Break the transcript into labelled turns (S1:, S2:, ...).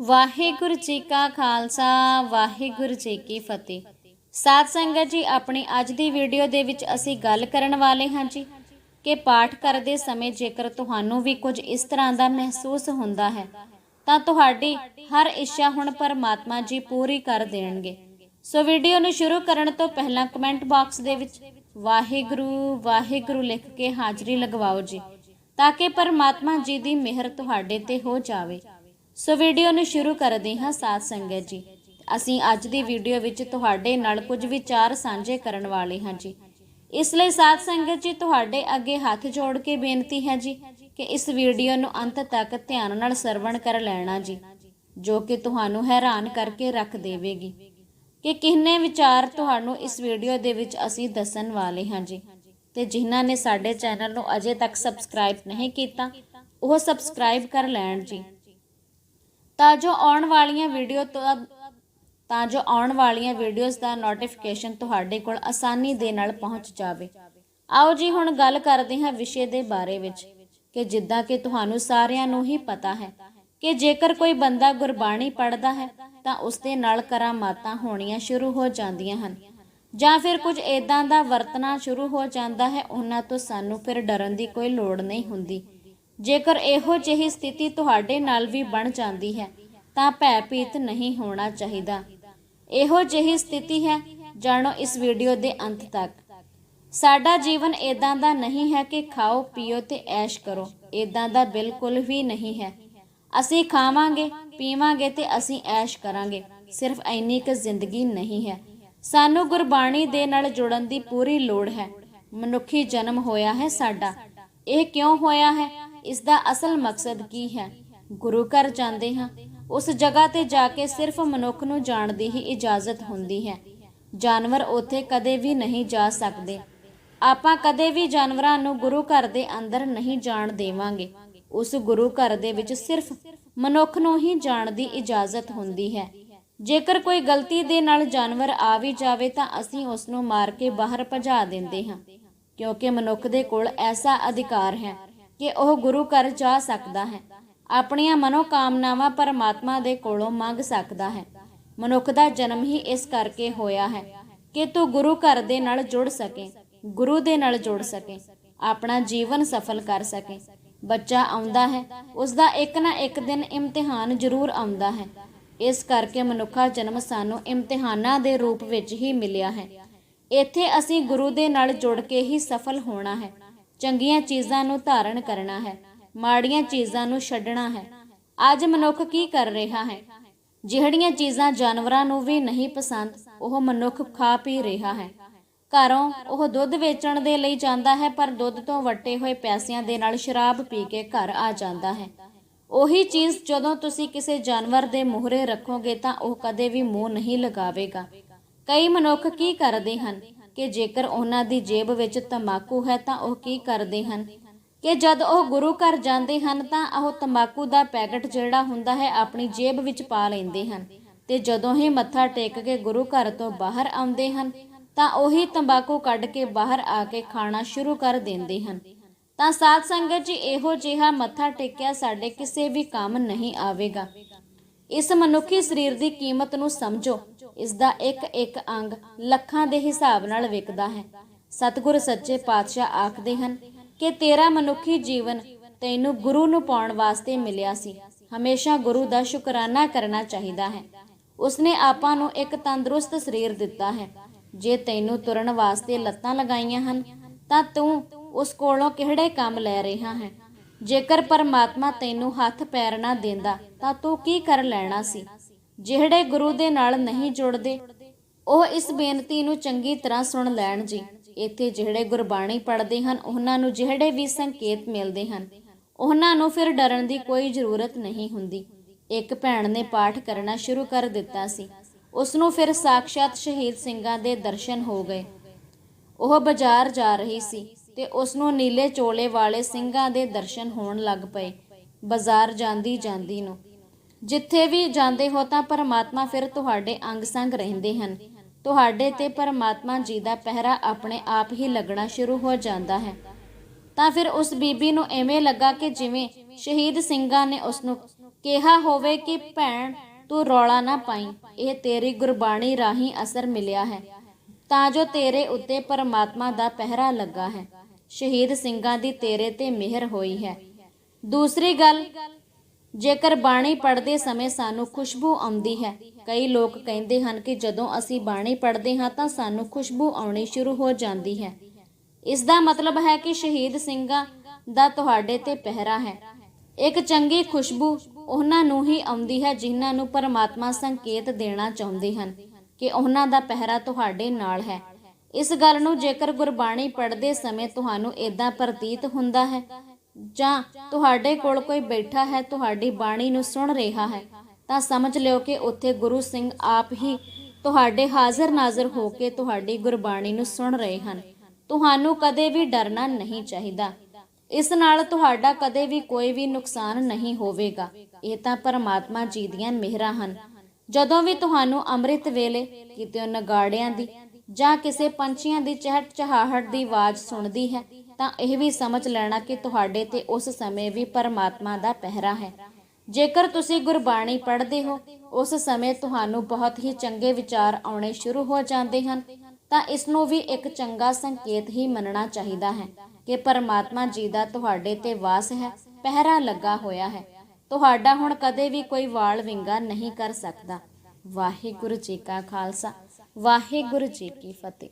S1: ਵਾਹਿਗੁਰੂ ਜੀ ਕਾ ਖਾਲਸਾ, ਵਾਹਿਗੁਰੂ ਜੀ ਕੀ ਫਤਿਹ। ਸਾਧ ਸੰਗਤ ਜੀ, ਆਪਣੀ ਅੱਜ ਦੀ ਵੀਡੀਓ ਦੇ ਵਿੱਚ ਅਸੀਂ ਗੱਲ ਕਰਨ ਵਾਲੇ ਹਾਂ ਜੀ ਕਿ ਪਾਠ ਕਰਦੇ ਸਮੇਂ ਜੇਕਰ ਤੁਹਾਨੂੰ ਵੀ ਕੁਝ ਇਸ ਤਰ੍ਹਾਂ ਦਾ ਮਹਿਸੂਸ ਹੁੰਦਾ ਹੈ, ਤਾਂ ਤੁਹਾਡੀ ਹਰ ਇੱਛਾ ਹੁਣ ਪਰਮਾਤਮਾ ਜੀ ਪੂਰੀ ਕਰ ਦੇਣਗੇ। ਸੋ ਵੀਡੀਓ ਨੂੰ ਸ਼ੁਰੂ ਕਰਨ ਤੋਂ ਪਹਿਲਾਂ ਕਮੈਂਟ ਬਾਕਸ ਦੇ ਵਿੱਚ ਵਾਹਿਗੁਰੂ ਵਾਹਿਗੁਰੂ ਲਿਖ ਕੇ ਹਾਜ਼ਰੀ ਲਗਵਾਓ ਜੀ, ਤਾਂ ਕਿ ਪਰਮਾਤਮਾ ਜੀ ਦੀ ਮਿਹਰ ਤੁਹਾਡੇ ਤੇ ਹੋ ਜਾਵੇ। ਸੋ ਵੀਡੀਓ ਨੂੰ ਸ਼ੁਰੂ ਕਰਦੇ ਹਾਂ ਸਾਧ ਸੰਗਤ ਜੀ। ਅਸੀਂ ਅੱਜ ਦੀ ਵੀਡੀਓ ਵਿੱਚ ਤੁਹਾਡੇ ਨਾਲ ਕੁਝ ਵਿਚਾਰ ਸਾਂਝੇ ਕਰਨ ਵਾਲੇ ਹਾਂ ਜੀ। ਇਸ ਲਈ ਸਾਧ ਸੰਗਤ ਜੀ, ਤੁਹਾਡੇ ਅੱਗੇ ਹੱਥ ਜੋੜ ਕੇ ਬੇਨਤੀ ਹੈ ਜੀ ਕਿ ਇਸ ਵੀਡੀਓ ਨੂੰ ਅੰਤ ਤੱਕ ਧਿਆਨ ਨਾਲ ਸਰਵਣ ਕਰ ਲੈਣਾ ਜੀ, ਜੋ ਕਿ ਤੁਹਾਨੂੰ ਹੈਰਾਨ ਕਰਕੇ ਰੱਖ ਦੇਵੇਗੀ। ਕਿ ਕਿੰਨੇ ਵਿਚਾਰ ਤੁਹਾਨੂੰ ਇਸ ਵੀਡੀਓ ਦੇ ਵਿੱਚ ਅਸੀਂ ਦੱਸਣ ਵਾਲੇ ਹਾਂ ਜੀ। ਤੇ ਜਿਨ੍ਹਾਂ ਨੇ ਸਾਡੇ ਚੈਨਲ ਨੂੰ ਅਜੇ ਤੱਕ ਸਬਸਕ੍ਰਾਈਬ ਨਹੀਂ ਕੀਤਾ, ਉਹ ਸਬਸਕ੍ਰਾਈਬ ਕਰ ਲੈਣ ਜੀ। ਤਾਂ ਜੋ ਆਉਣ ਵਾਲੀਆਂ ਵੀਡੀਓ ਤੋਂ ਤਾਂ ਜੋ ਆਉਣ ਵਾਲੀਆਂ ਵੀਡੀਓਜ਼ ਦਾ ਨੋਟੀਫਿਕੇਸ਼ਨ ਤੁਹਾਡੇ ਕੋਲ ਆਸਾਨੀ ਦੇ ਨਾਲ ਪਹੁੰਚ ਜਾਵੇ। ਆਓ ਜੀ, ਹੁਣ ਗੱਲ ਕਰਦੇ ਹਾਂ ਵਿਸ਼ੇ ਦੇ ਬਾਰੇ ਵਿੱਚ, ਕਿ ਜਿੱਦਾਂ ਕਿ ਤੁਹਾਨੂੰ ਸਾਰਿਆਂ ਨੂੰ ਹੀ ਪਤਾ ਹੈ ਕਿ ਜੇਕਰ ਕੋਈ ਬੰਦਾ ਗੁਰਬਾਣੀ ਪੜ੍ਹਦਾ ਹੈ, ਤਾਂ ਉਸ ਦੇ ਨਾਲ ਕਰਾਮਾਤਾਂ ਹੋਣੀਆਂ ਸ਼ੁਰੂ ਹੋ ਜਾਂਦੀਆਂ ਹਨ। ਜਾਂ ਫਿਰ ਕੁਝ ਇਦਾਂ ਦਾ ਵਰਤਣਾ ਸ਼ੁਰੂ ਹੋ ਜਾਂਦਾ ਹੈ, ਉਹਨਾਂ ਤੋਂ ਸਾਨੂੰ ਫਿਰ ਡਰਨ ਦੀ ਕੋਈ ਲੋੜ ਨਹੀਂ ਹੁੰਦੀ। ਜੇਕਰ ਇਹੋ ਜਿਹੀ ਸਥਿਤੀ ਤੁਹਾਡੇ ਨਾਲ ਵੀ ਬਣ ਜਾਂਦੀ ਹੈ, ਤਾਂ ਭੈਭੀਤ ਨਹੀਂ ਹੋਣਾ ਚਾਹੀਦਾ। ਇਹੋ ਜਿਹੀ ਸਥਿਤੀ ਹੈ, ਜਾਣੋ ਇਸ ਵੀਡੀਓ ਦੇ ਅੰਤ ਤੱਕ। ਸਾਡਾ ਜੀਵਨ ਇਦਾਂ ਦਾ ਨਹੀਂ ਹੈ ਕਿ ਖਾਓ, ਪੀਓ ਤੇ ਐਸ਼ ਕਰੋ। ਇਦਾਂ ਦਾ ਬਿਲਕੁਲ ਵੀ ਨਹੀਂ ਹੈ। ਅਸੀਂ ਖਾਵਾਂਗੇ, ਪੀਵਾਂਗੇ ਤੇ ਅਸੀਂ ਐਸ਼ ਕਰਾਂਗੇ। ਸਿਰਫ ਇੰਨੀ ਕੁ ਜ਼ਿੰਦਗੀ ਨਹੀਂ ਹੈ। ਸਾਨੂੰ ਗੁਰਬਾਣੀ ਦੇ ਨਾਲ ਜੁੜਨ ਦੀ ਪੂਰੀ ਲੋੜ ਹੈ। ਮਨੁੱਖੀ ਜਨਮ ਹੋਇਆ ਹੈ ਸਾਡਾ। ਇਹ ਕਿਉਂ ਹੋਇਆ ਹੈ? ਇਸ ਦਾ ਅਸਲ ਮਕਸਦ ਕੀ ਹੈ? ਗੁਰੂ ਘਰ ਜਾਂਦੇ ਹਾਂ, ਉਸ ਜਗ੍ਹਾ ਤੇ ਜਾ ਕੇ ਸਿਰਫ ਮਨੁੱਖ ਨੂੰ ਜਾਣ ਦੀ ਹੀ ਇਜਾਜ਼ਤ ਹੁੰਦੀ ਹੈ। ਜਾਨਵਰ ਉੱਥੇ ਕਦੇ ਵੀ ਨਹੀਂ ਜਾ ਸਕਦੇ। ਆਪਾਂ ਕਦੇ ਵੀ ਜਾਨਵਰਾਂ ਨੂੰ ਗੁਰੂ ਘਰ ਦੇ ਅੰਦਰ ਨਹੀਂ ਜਾਣ ਦੇਵਾਂਗੇ। ਉਸ ਗੁਰੂ ਘਰ ਦੇ ਵਿੱਚ ਸਿਰਫ ਮਨੁੱਖ ਨੂੰ ਹੀ ਜਾਣ ਦੀ ਇਜਾਜ਼ਤ ਹੁੰਦੀ ਹੈ। ਜੇਕਰ ਕੋਈ ਗਲਤੀ ਦੇ ਨਾਲ ਜਾਨਵਰ ਆ ਵੀ ਜਾਵੇ ਤਾਂ ਅਸੀਂ ਉਸ ਨੂੰ ਮਾਰ ਕੇ ਬਾਹਰ ਭਜਾ ਦਿੰਦੇ ਹਾਂ, ਕਿਉਂਕਿ ਮਨੁੱਖ ਦੇ ਕੋਲ ਐਸਾ ਅਧਿਕਾਰ ਹੈ। ਕਿ ਉਹ ਗੁਰੂ ਘਰ ਜਾ ਸਕਦਾ ਹੈ। ਆਪਣੀਆਂ ਮਨੋਕਾਮਨਾਵਾਂ ਪਰਮਾਤਮਾ ਦੇ ਕੋਲੋਂ ਮੰਗ ਸਕਦਾ ਹੈ। ਮਨੁੱਖ ਦਾ ਜਨਮ ਹੀ ਇਸ ਕਰਕੇ ਹੋਇਆ ਹੈ ਕਿ ਤੂੰ ਗੁਰੂ ਘਰ ਦੇ ਨਾਲ ਜੁੜ ਸਕੇ, ਗੁਰੂ ਦੇ ਨਾਲ ਜੁੜ ਸਕੇ, ਆਪਣਾ ਜੀਵਨ ਸਫਲ ਕਰ ਸਕੇ। ਬੱਚਾ ਆਉਂਦਾ ਹੈ ਉਸ ਦਾ ਇੱਕ ਨਾ ਇੱਕ ਦਿਨ ਇਮਤਿਹਾਨ ਜ਼ਰੂਰ ਆਉਂਦਾ ਹੈ। ਇਸ ਕਰਕੇ ਮਨੁੱਖਾ ਜਨਮ ਸਾਨੂੰ ਇਮਤਿਹਾਨਾਂ ਦੇ ਰੂਪ ਵਿੱਚ ਹੀ ਮਿਲਿਆ ਹੈ। ਇੱਥੇ ਅਸੀਂ ਗੁਰੂ ਦੇ ਨਾਲ ਜੁੜ ਕੇ ਹੀ ਸਫਲ ਹੋਣਾ ਹੈ। ਚੰਗੀਆਂ ਚੀਜ਼ਾਂ ਨੂੰ ਧਾਰਨ ਕਰਨਾ ਹੈ, ਮਾੜੀਆਂ ਚੀਜ਼ਾਂ ਨੂੰ ਛੱਡਣਾ ਹੈ। ਅੱਜ ਮਨੁੱਖ ਕੀ ਕਰ ਰਿਹਾ ਹੈ? ਜਿਹੜੀਆਂ ਚੀਜ਼ਾਂ ਜਾਨਵਰਾਂ ਨੂੰ ਵੀ ਨਹੀਂ ਪਸੰਦ, ਉਹ ਮਨੁੱਖ ਖਾ ਪੀ ਰਿਹਾ ਹੈ। ਘਰੋਂ ਉਹ ਦੁੱਧ ਵੇਚਣ ਦੇ ਲਈ ਜਾਂਦਾ ਹੈ, ਪਰ ਦੁੱਧ ਤੋਂ ਵੱਟੇ ਹੋਏ ਪੈਸਿਆਂ ਦੇ ਨਾਲ ਸ਼ਰਾਬ ਪੀ ਕੇ ਘਰ ਆ ਜਾਂਦਾ ਹੈ। ਉਹੀ ਚੀਜ਼ ਜਦੋਂ ਤੁਸੀਂ ਕਿਸੇ ਜਾਨਵਰ ਦੇ ਮੂਹਰੇ ਰੱਖੋਗੇ ਤਾਂ ਉਹ ਕਦੇ ਵੀ ਮੂੰਹ ਨਹੀਂ ਲਗਾਵੇਗਾ। ਕਈ ਮਨੁੱਖ ਕੀ ਕਰਦੇ ਹਨ? ਕਿ ਜੇਕਰ ਉਹਨਾਂ ਦੀ ਜੇਬ ਵਿੱਚ ਤੰਬਾਕੂ ਹੈ ਤਾਂ ਉਹ ਕੀ ਕਰਦੇ ਹਨ? ਕਿ ਜਦ ਉਹ ਗੁਰੂ ਘਰ ਜਾਂਦੇ ਹਨ ਤਾਂ ਉਹ ਤੰਬਾਕੂ ਦਾ ਪੈਕਟ ਜਿਹੜਾ ਹੁੰਦਾ ਹੈ ਆਪਣੀ ਜੇਬ ਵਿੱਚ ਪਾ ਲੈਂਦੇ ਹਨ। ਤੇ ਜਦੋਂ ਹੀ ਮੱਥਾ ਟੇਕ ਕੇ ਗੁਰੂ ਘਰ ਤੋਂ ਬਾਹਰ ਆਉਂਦੇ ਹਨ ਤਾਂ ਉਹੀ ਤੰਬਾਕੂ ਕੱਢ ਕੇ ਬਾਹਰ ਆ ਕੇ ਖਾਣਾ ਸ਼ੁਰੂ ਕਰ ਦਿੰਦੇ ਹਨ। ਤਾਂ ਸਾਧ ਸੰਗਤ ਜੀ, ਇਹੋ ਜਿਹਾ ਮੱਥਾ ਟੇਕਿਆ ਸਾਡੇ ਕਿਸੇ ਵੀ ਕੰਮ ਨਹੀਂ ਆਵੇਗਾ। ਇਸ ਮਨੁੱਖੀ ਸਰੀਰ ਦੀ ਕੀਮਤ ਨੂੰ ਸਮਝੋ। ਇਸ ਦਾ ਇੱਕ ਇੱਕ ਅੰਗ ਲੱਖਾਂ ਦੇ ਹਿਸਾਬ ਨਾਲ ਵਿਕਦਾ ਹੈ। ਸਤਿਗੁਰ ਸੱਚੇ ਪਾਤਸ਼ਾਹ ਆਖਦੇ ਹਨ ਕਿ ਤੇਰਾ ਮਨੁੱਖੀ ਜੀਵਨ ਤੈਨੂੰ ਗੁਰੂ ਨੂੰ ਪਾਉਣ ਵਾਸਤੇ ਮਿਲਿਆ ਸੀ। ਹਮੇਸ਼ਾ ਗੁਰੂ ਦਾ ਸ਼ੁਕਰਾਨਾ ਕਰਨਾ ਚਾਹੀਦਾ ਹੈ। ਉਸਨੇ ਆਪਾਂ ਨੂੰ ਇੱਕ ਤੰਦਰੁਸਤ ਸਰੀਰ ਦਿੱਤਾ ਹੈ। ਜੇ ਤੈਨੂੰ ਤੁਰਨ ਵਾਸਤੇ ਲੱਤਾਂ ਲਗਾਈਆਂ ਹਨ, ਤਾਂ ਤੂੰ ਉਸ ਕੋਲੋਂ ਕਿਹੜੇ ਕੰਮ ਲੈ ਰਿਹਾ ਹੈ? ਜੇਕਰ ਪਰਮਾਤਮਾ ਤੈਨੂੰ ਹੱਥ ਪੈਰ ਨਾ ਦਿੰਦਾ, ਤਾਂ ਤੂੰ ਕੀ ਕਰ ਲੈਣਾ ਸੀ? ਜਿਹੜੇ ਗੁਰੂ ਦੇ ਨਾਲ ਨਹੀਂ ਜੁੜਦੇ, ਉਹ ਇਸ ਬੇਨਤੀ ਨੂੰ ਚੰਗੀ ਤਰ੍ਹਾਂ ਸੁਣ ਲੈਣ ਜੀ। ਇੱਥੇ ਜਿਹੜੇ ਗੁਰਬਾਣੀ ਪੜ੍ਹਦੇ ਹਨ, ਉਹਨਾਂ ਨੂੰ ਜਿਹੜੇ ਵੀ ਸੰਕੇਤ ਮਿਲਦੇ ਹਨ, ਉਹਨਾਂ ਨੂੰ ਫਿਰ ਡਰਨ ਦੀ ਕੋਈ ਜ਼ਰੂਰਤ ਨਹੀਂ ਹੁੰਦੀ। ਇੱਕ ਭੈਣ ਨੇ ਪਾਠ ਕਰਨਾ ਸ਼ੁਰੂ ਕਰ ਦਿੱਤਾ ਸੀ। ਉਸ ਨੂੰ ਫਿਰ ਸਾਖਸ਼ਾਤ ਸ਼ਹੀਦ ਸਿੰਘਾਂ ਦੇ ਦਰਸ਼ਨ ਹੋ ਗਏ। ਉਹ ਬਾਜ਼ਾਰ ਜਾ ਰਹੀ ਸੀ ਤੇ ਉਸ ਨੂੰ ਨੀਲੇ ਚੋਲੇ ਵਾਲੇ ਸਿੰਘਾਂ ਦੇ ਦਰਸ਼ਨ ਹੋਣ ਲੱਗ ਪਏ, ਬਾਜ਼ਾਰ ਜਾਂਦੀ ਜਾਂਦੀ ਨੂੰ। ਜਿੱਥੇ ਵੀ ਜਾਂਦੇ ਹੋ ਤਾਂ ਪਰਮਾਤਮਾ ਫਿਰ ਤੁਹਾਡੇ ਅੰਗ ਸੰਗ ਰਹਿੰਦੇ ਹਨ। ਤੁਹਾਡੇ ਤੇ ਪਰਮਾਤਮਾ ਜੀ ਦਾ ਪਹਿਰਾ ਆਪਣੇ ਆਪ ਹੀ ਲੱਗਣਾ ਸ਼ੁਰੂ ਹੋ ਜਾਂਦਾ ਹੈ। ਤਾਂ ਫਿਰ ਉਸ ਬੀਬੀ ਨੂੰ ਐਵੇਂ ਲੱਗਾ ਕਿ ਜਿਵੇਂ ਸ਼ਹੀਦ ਸਿੰਘਾਂ ਨੇ ਉਸ ਨੂੰ ਕਿਹਾ ਹੋਵੇ ਕਿ, ਭੈਣ, ਤੂੰ ਰੌਲਾ ਨਾ ਪਾਈ। ਇਹ ਤੇਰੀ ਗੁਰਬਾਣੀ ਰਾਹੀਂ ਅਸਰ ਮਿਲਿਆ ਹੈ। ਤਾਂ ਜੋ ਤੇਰੇ ਉੱਤੇ ਪਰਮਾਤਮਾ ਦਾ ਪਹਿਰਾ ਲੱਗਾ ਹੈ। ਸ਼ਹੀਦ ਸਿੰਘਾਂ ਦੀ ਤੇਰੇ ਤੇ ਮਿਹਰ ਹੋਈ ਹੈ। ਦੂਸਰੀ ਗੱਲ ਜੇਕਰ ਬਾਣੀ ਪੜ੍ਹਦੇ ਸਮੇਂ ਸਾਨੂੰ ਖੁਸ਼ਬੂ ਆਉਂਦੀ ਹੈ, ਕਈ ਲੋਕ ਕਹਿੰਦੇ ਹਨ ਕਿ ਜਦੋਂ ਅਸੀਂ ਬਾਣੀ ਪੜ੍ਹਦੇ ਹਾਂ ਤਾਂ ਸਾਨੂੰ ਖੁਸ਼ਬੂ ਆਉਣੀ ਸ਼ੁਰੂ ਹੋ ਜਾਂਦੀ ਹੈ। ਇਸ ਦਾ ਮਤਲਬ ਹੈ ਕਿ ਸ਼ਹੀਦ ਸਿੰਘਾਂ ਦਾ ਤੁਹਾਡੇ ਤੇ ਪਹਿਰਾ ਹੈ। ਇੱਕ ਚੰਗੀ ਖੁਸ਼ਬੂ ਉਹਨਾਂ ਨੂੰ ਹੀ ਆਉਂਦੀ ਹੈ ਜਿਨ੍ਹਾਂ ਨੂੰ ਪਰਮਾਤਮਾ ਸੰਕੇਤ ਦੇਣਾ ਚਾਹੁੰਦੇ ਹਨ ਕਿ ਉਹਨਾਂ ਦਾ ਪਹਿਰਾ ਤੁਹਾਡੇ ਨਾਲ ਹੈ। ਇਸ ਗੱਲ ਨੂੰ ਜੇਕਰ ਗੁਰਬਾਣੀ ਪੜ੍ਹਦੇ ਸਮੇਂ ਤੁਹਾਨੂੰ ਇਦਾਂ ਪ੍ਰਤੀਤ ਹੁੰਦਾ ਹੈ ਜਾਂ ਤੁਹਾਡੇ ਕੋਲ ਕੋਈ ਬੈਠਾ ਹੈ, ਤੁਹਾਡੀ ਬਾਣੀ ਨੂੰ ਸੁਣ ਰਿਹਾ ਹੈ, ਤਾਂ ਸਮਝ ਲਿਓ ਕਿ ਉੱਥੇ ਗੁਰੂ ਸਿੰਘ ਆਪ ਹੀ ਤੁਹਾਡੇ ਹਾਜ਼ਰ ਨਾਜ਼ਰ ਹੋ ਕੇ ਤੁਹਾਡੀ ਗੁਰਬਾਣੀ ਨੂੰ ਸੁਣ ਰਹੇ ਹਨ। ਤੁਹਾਨੂੰ ਕਦੇ ਵੀ ਡਰਨਾ ਨਹੀਂ ਚਾਹੀਦਾ। ਇਸ ਨਾਲ ਤੁਹਾਡਾ ਕਦੇ ਵੀ ਕੋਈ ਵੀ ਨੁਕਸਾਨ ਨਹੀਂ ਹੋਵੇਗਾ। ਇਹ ਤਾਂ ਪਰਮਾਤਮਾ ਜੀ ਦੀਆਂ ਮਿਹਰਾਂ ਹਨ। ਜਦੋਂ ਵੀ ਤੁਹਾਨੂੰ ਅੰਮ੍ਰਿਤ ਵੇਲੇ ਕਿਤੇ ਨਗਾੜਿਆਂ ਦੀ ਜਾਂ ਕਿਸੇ ਪੰਛੀਆਂ ਦੀ ਚਹਿਟ ਚਹਾਹਟ ਦੀ ਆਵਾਜ਼ ਸੁਣਦੀ ਹੈ ਤਾਂ ਇਹ ਵੀ ਸਮਝ ਲੈਣਾ ਕਿ ਤੁਹਾਡੇ ਤੇ ਉਸ ਸਮੇਂ ਵੀ ਪਰਮਾਤਮਾ ਦਾ ਪਹਿਰਾ ਹੈ। ਜੇਕਰ ਤੁਸੀਂ ਗੁਰਬਾਣੀ ਪੜ੍ਹਦੇ ਹੋ, ਉਸ ਸਮੇਂ ਤੁਹਾਨੂੰ ਬਹੁਤ ਹੀ ਚੰਗੇ ਵਿਚਾਰ ਆਉਣੇ ਸ਼ੁਰੂ ਹੋ ਜਾਂਦੇ ਹਨ, ਤਾਂ ਇਸ ਨੂੰ ਵੀ ਇੱਕ ਚੰਗਾ ਸੰਕੇਤ ਹੀ ਮੰਨਣਾ ਚਾਹੀਦਾ ਹੈ ਕਿ ਪਰਮਾਤਮਾ ਜੀ ਦਾ ਤੁਹਾਡੇ ਤੇ ਵਾਸ ਹੈ, ਪਹਿਰਾ ਲੱਗਾ ਹੋਇਆ ਹੈ। ਤੁਹਾਡਾ ਹੁਣ ਕਦੇ ਵੀ ਕੋਈ ਵਾਲ ਵਿੰਗਾ ਨਹੀਂ ਕਰ ਸਕਦਾ। ਵਾਹਿਗੁਰੂ ਜੀ ਕਾ ਖਾਲਸਾ, ਵਾਹਿਗੁਰੂ ਜੀ ਕੀ ਫਤਿਹ।